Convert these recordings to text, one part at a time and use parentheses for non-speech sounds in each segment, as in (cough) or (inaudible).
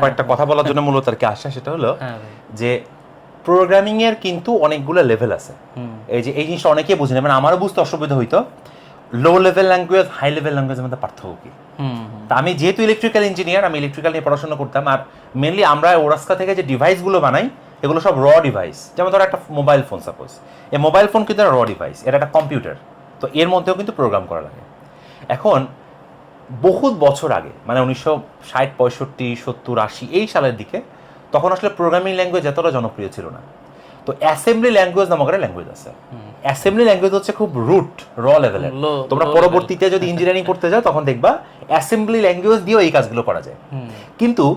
কয়েকটা কথা বলার জন্য মূলত আর কি আসা সেটা হলো হ্যাঁ যে প্রোগ্রামিং এর কিন্তু অনেকগুলো লেভেল আছে। এই যে এই জিনিসটা অনেকেই বুঝে মানে আমারও বুঝতে অসুবিধা হইতো। Low level language high level ল্যাঙ্গুয়েজের মধ্যে পার্থক্য কি। তা আমি যেহেতু ইলেকট্রিক্যাল ইঞ্জিনিয়ার আমি ইলেকট্রিক্যাল নিয়ে পড়াশোনা করতাম আর মেনলি আমরা ওরাস্কা থেকে যে ডিভাইসগুলো বানাই এগুলো সব র ডিভাইস যেমন ধরো একটা মোবাইল ফোন সাপোজ এই মোবাইল ফোন কিন্তু র ডিভাইস এটা একটা কম্পিউটার তো এর মধ্যেও কিন্তু প্রোগ্রাম করা লাগে। এখন বহুত বছর আগে মানে উনিশশো ষাট পঁয়ষট্টি সত্তর আশি এই সালের দিকে তখন আসলে প্রোগ্রামিং ল্যাঙ্গুয়েজ এতটা জনপ্রিয় ছিল না। তো অ্যাসেম্বলি ল্যাঙ্গুয়েজ নামক একটা ল্যাঙ্গুয়েজ আছে। অ্যাসেম্বলি ল্যাঙ্গুয়েজ হচ্ছে খুব রুট র লেভেলের তোমরা পরবর্তীতে যদি ইঞ্জিনিয়ারিং পড়তে যাও তখন দেখবা অ্যাসেম্বলি ল্যাঙ্গুয়েজ দিয়েও এই কাজগুলো করা যায়। কিন্তু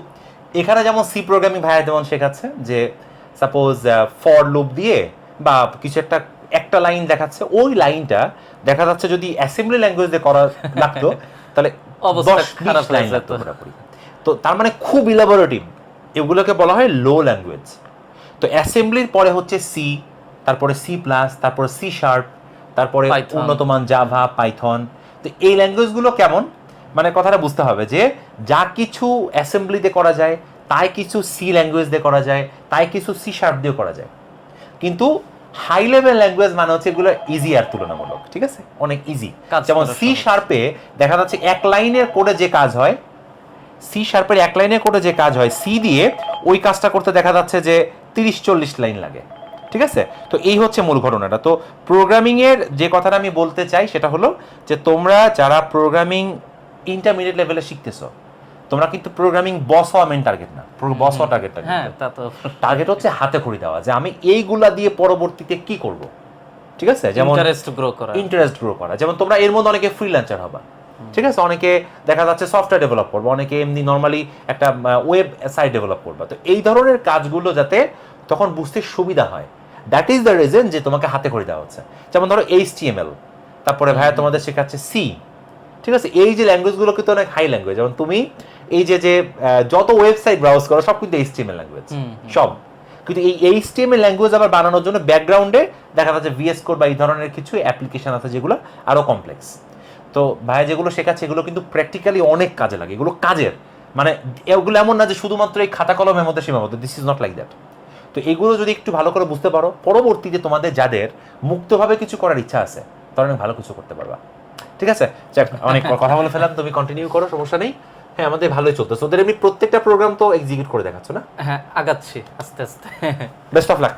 এখানে যেমন সি প্রোগ্রামিং ভাইয়া যেমন শেখাচ্ছে যে সাপোজ ফর লুপ দিয়ে বা কিছু একটা একটা লাইন দেখাচ্ছে ওই লাইনটা দেখা যাচ্ছে যদি অ্যাসেম্বলি ল্যাঙ্গুয়েজ দিয়ে করা লাগতো (laughs) তাহলে অবস্থা খারাপ হয়ে যেত। তো। তার মানে খুব ইলাবোরেটিভ এগুলোকে বলা হয় লো ল্যাঙ্গুয়েজ তো অ্যাসেম্বলির পরে হচ্ছে সি তারপরে সি প্লাস তারপরে সি শার্প তারপরে Python। উন্নতমান জাভা পাইথন তো এই ল্যাঙ্গুয়েজগুলো কেমন? মানে কথাটা বুঝতে হবে যে যা কিছু অ্যাসেম্বলিতে করা যায় তাই কিছু সি ল্যাঙ্গুয়েজ দিয়ে করা যায় তাই কিছু সি শার্প দিয়ে করা যায়। কিন্তু হাই লেভেল ল্যাঙ্গুয়েজ মানে হচ্ছে এগুলো ইজি আর তুলনামূলক ঠিক আছে? অনেক ইজি যেমন সি শার্পে দেখা যাচ্ছে এক লাইনের কোডে যে কাজ হয় সি শার্পের এক লাইনের কোডে যে কাজ হয় সি দিয়ে ওই কাজটা করতে দেখা যাচ্ছে যে তিরিশ চল্লিশ লাইন লাগে ঠিক আছে? তো এই হচ্ছে মূল ঘটনাটা। তো প্রোগ্রামিং এর যে কথাটা আমি বলতে চাই সেটা হলো যে তোমরা যারা প্রোগ্রামিং ইন্টারমিডিয়েট লেভেলে শিখতেছো তোমরা কিন্তু প্রোগ্রামিং বস হওয়া মেন টার্গেট না। বস হওয়া টার্গেট হ্যাঁ তা তো। টার্গেট হচ্ছে হাতে খড়ি দেওয়া যে আমি এইগুলা দিয়ে পরবর্তীতে কি করব? ঠিক আছে? যেমন ইন্টারেস্ট গ্রো করা। ইন্টারেস্ট গ্রো করা। যেমন তোমরা এর মধ্যে অনেকে ফ্রিল্যান্সার হবা। ঠিক আছে? অনেকে দেখা যাচ্ছে সফটওয়্যার ডেভেলপ করবে অনেকে এমনি নর্মালি একটা ওয়েব সাইট ডেভেলপ করবে। তো এই ধরনের কাজগুলো যাতে তখন বুঝতে সুবিধা হয়। দ্যাট ইজ দ্য রিজন যে তোমাকে হাতে করে দেওয়া হচ্ছে। যেমন ধরো এইচ তারপরে ভাইয়া তোমাদের শেখাচ্ছে সি ঠিক আছে? এই যে ল্যাঙ্গুয়েজগুলো কিন্তু অনেক হাই ল্যাঙ্গুয়েজ যেমন তুমি এই যে যে যত ওয়েবসাইট ব্রাউজ করো সব কিন্তু এইচটিএমএল ল্যাঙ্গুয়েজ সব। কিন্তু এই এইচটিএমএল ল্যাঙ্গুয়েজ আবার বানানোর জন্য ব্যাকগ্রাউন্ডে দেখা যাচ্ছে ভিএস কোড বা এই ধরনের কিছু অ্যাপ্লিকেশন আছে যেগুলো আরও কমপ্লেক্স তো ভাই যেগুলো শেখাচ্ছে এগুলো কিন্তু প্র্যাকটিক্যালি অনেক কাজে লাগে এগুলো কাজের। মানে এগুলো এমন না যে শুধুমাত্র এই খাতা কলমের মধ্যে সীমাবদ্ধ this is not like that তো এগুলো যদি একটু ভালো করে বুঝতে পারো পরবর্তীতে তোমাদের যাদের মুক্তভাবে কিছু করার ইচ্ছা আছে তারা অনেক ভালো কিছু করতে পারবা। ঠিক আছে? যাক অনেক কথা বলে ফেলাম তুমি কন্টিনিউ করো সমস্যা নেই। হ্যাঁ আমাদের ভালোই চলতেছে। ওদের এমনি প্রত্যেকটা প্রোগ্রাম তো এক্সিকিউট করে দেখাচ্ছ না? হ্যাঁ আগাচ্ছি আস্তে আস্তে। Best of luck